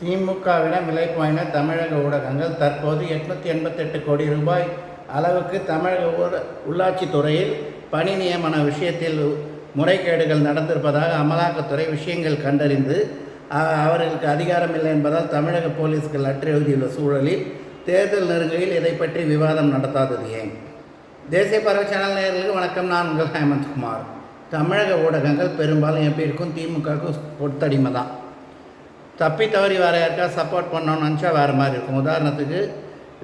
திமுகவிடம் விலை போயின தமிழக ஊடகங்கள் தற்போது எட்நூற்றி எண்பத்தெட்டு கோடி ரூபாய் அளவுக்கு தமிழக ஊர உள்ளாட்சித் துறையில் பணி நியமன விஷயத்தில் முறைகேடுகள் நடந்திருப்பதாக அமலாக்கத்துறை விஷயங்கள் கண்டறிந்து அவர்களுக்கு அதிகாரம் இல்லை என்பதால் தமிழக போலீஸ்கள் லெட்டர் எழுதியுள்ள சூழலில் தேர்தல் நெருங்கையில் இதை பற்றி விவாதம் நடத்தாதது ஏன்? தேசிய பறவை சேனல் நேர்களுக்கு வணக்கம். நான் உங்கள் ஹேமந்த்குமார் தமிழக ஊடகங்கள் பெரும்பாலும் எப்படி இருக்கும்? திமுகவுக்கு பொத்தடிமை தான். தப்பி தவறி வேறு யாருக்கா சப்போர்ட் பண்ணோன்னு நினச்சா வேறு மாதிரி இருக்கும். உதாரணத்துக்கு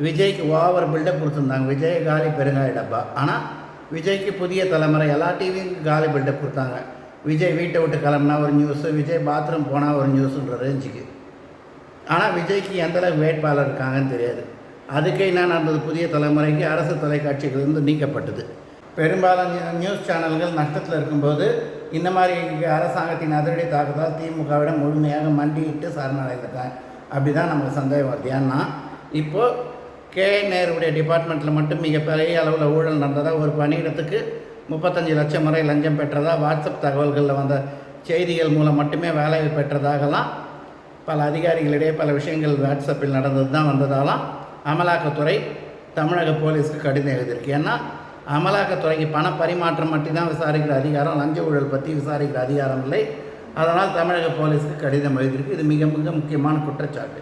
விஜய்க்கு ஓவர் பில்டப் கொடுத்துருந்தாங்க. விஜய் காலி பெருங்காய டப்பா. ஆனால் விஜய்க்கு புதிய தலைமுறை எல்லா டிவியும் காலி பில்டப் கொடுத்தாங்க. விஜய் வீட்டை விட்டு கிளம்புனா ஒரு நியூஸு விஜய் பாத்ரூம் போனால் ஒரு நியூஸுன்ற ரேஞ்சுக்கு ஆனால் விஜய்க்கு எந்தளவுக்கு வேட்பாளர் இருக்காங்கன்னு தெரியாது. அதுக்கே என்ன நடந்தது? புதிய தலைமுறைக்கு அரசு தொலைக்காட்சிகளிலிருந்து நீக்கப்பட்டது. பெரும்பாலான நியூஸ் சேனல்கள் நஷ்டத்தில் இருக்கும்போது இந்த மாதிரி அரசாங்கத்தின் அதிரடி தாக்குதல் திமுகவிடம் முழுமையாக மண்டியிட்டு சரணடைந்திருக்காங்க. அப்படி தான் நமக்கு சந்தேகம் வருது. ஏன்னா இப்போது கே. நேருடைய டிபார்ட்மெண்ட்டில் மட்டும் மிகப்பெரிய அளவில் ஊழல் நடந்ததாக ஒரு பணியிடத்துக்கு முப்பத்தஞ்சு லட்சம் முறை லஞ்சம் பெற்றதா வாட்ஸ்அப் தகவல்களில் வந்த செய்திகள் மூலம் மட்டுமே வேலை பெற்றதாகலாம் பல அதிகாரிகளிடையே பல விஷயங்கள் வாட்ஸ்அப்பில் நடந்தது தான் வந்ததாலாம் அமலாக்கத்துறை தமிழக போலீஸ்க்கு கடிதம் எழுதியிருக்கு. ஏன்னா அமலாக்கத்துறைக்கு பண பரிமாற்றம் மட்டும்தான் விசாரிக்கிற அதிகாரம் லஞ்ச ஊழல் பற்றி விசாரிக்கிற அதிகாரம் இல்லை. அதனால் தமிழக போலீஸுக்கு கடிதம் எழுதியிருக்கு. இது மிக மிக முக்கியமான குற்றச்சாட்டு.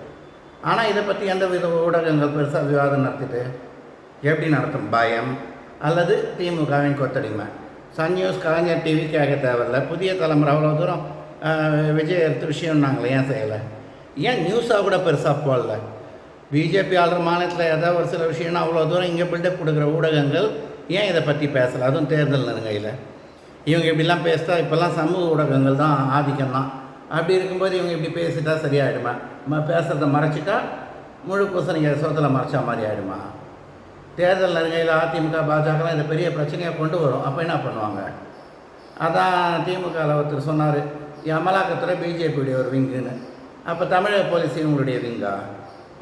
ஆனால் இதை பற்றி எந்த வித ஊடகங்கள் பெருசாக விவாதம் நடத்திட்டு எப்படி நடத்தும்? பயம். அல்லது திமுகவின் கொத்தடிமை. சன் நியூஸ் கலைஞர் டிவி கேட்க தேவையில்ல. புதிய தலைமுறை அவ்வளோ தூரம் விஜய் விஜய் எடுத்த விஷயம்னாங்களே ஏன் செய்யலை? ஏன் நியூஸாக கூட பெருசாக போடல? பிஜேபி ஆளுற மாநிலத்தில் ஏதாவது ஒரு சில விஷயம்னா அவ்வளோ தூரம் இங்கே பில்டப் கொடுக்குற ஊடகங்கள் ஏன் இதை பற்றி பேசலை? அதுவும் தேர்தல் நெருங்கையில். இவங்க இப்படிலாம் பேசிட்டா இப்போல்லாம் சமூக ஊடகங்கள் தான் ஆதிக்கம் தான். அப்படி இருக்கும்போது இவங்க இப்படி பேசிட்டா சரியாயிடுமா? நம்ம பேசுகிறத மறைச்சிட்டா முழு பூசணிக்காய் சோத்தில் மறைச்சா மாதிரி ஆகிடுமா தேர்தல் நெருங்கையில் அதிமுக பாஜகலாம் இதை பெரிய பிரச்சனையாக கொண்டு வரும். அப்போ என்ன பண்ணுவாங்க? அதான் திமுகவில் ஒருத்தர் சொன்னார் அமலாக்கத்துறை பிஜேபியுடைய ஒரு விங்குன்னு. அப்போ தமிழக போலீஸ் இவங்களுடைய விங்கா?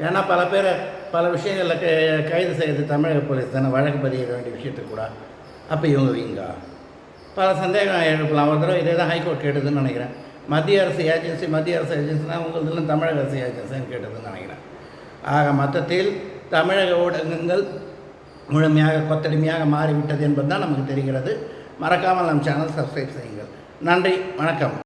ஏன்னா பல பேரை பல விஷயங்களில் க கைது செய்து தமிழக போலீஸ் தானே வழக்கு பதிய வேண்டிய விஷயத்துக்கு கூட. அப்போ இவங்க விங்கா? பல சந்தேகம் எழுப்பலாம். ஒரு தடவை இதே தான் ஹைகோர்ட் கேட்டதுன்னு நினைக்கிறேன். மத்திய அரசு ஏஜென்சி மத்திய அரசு ஏஜென்சினா உங்களதுல தமிழக அரசு ஏஜென்சின்னு கேட்டதுன்னு நினைக்கிறேன். ஆக மொத்தத்தில் தமிழக ஊடகங்கள் முழுமையாக கொத்தடிமையாக மாறிவிட்டது என்பது தான் நமக்கு தெரிகிறது. மறக்காமல் நம் சேனல் சப்ஸ்கிரைப் செய்யுங்கள். நன்றி வணக்கம்.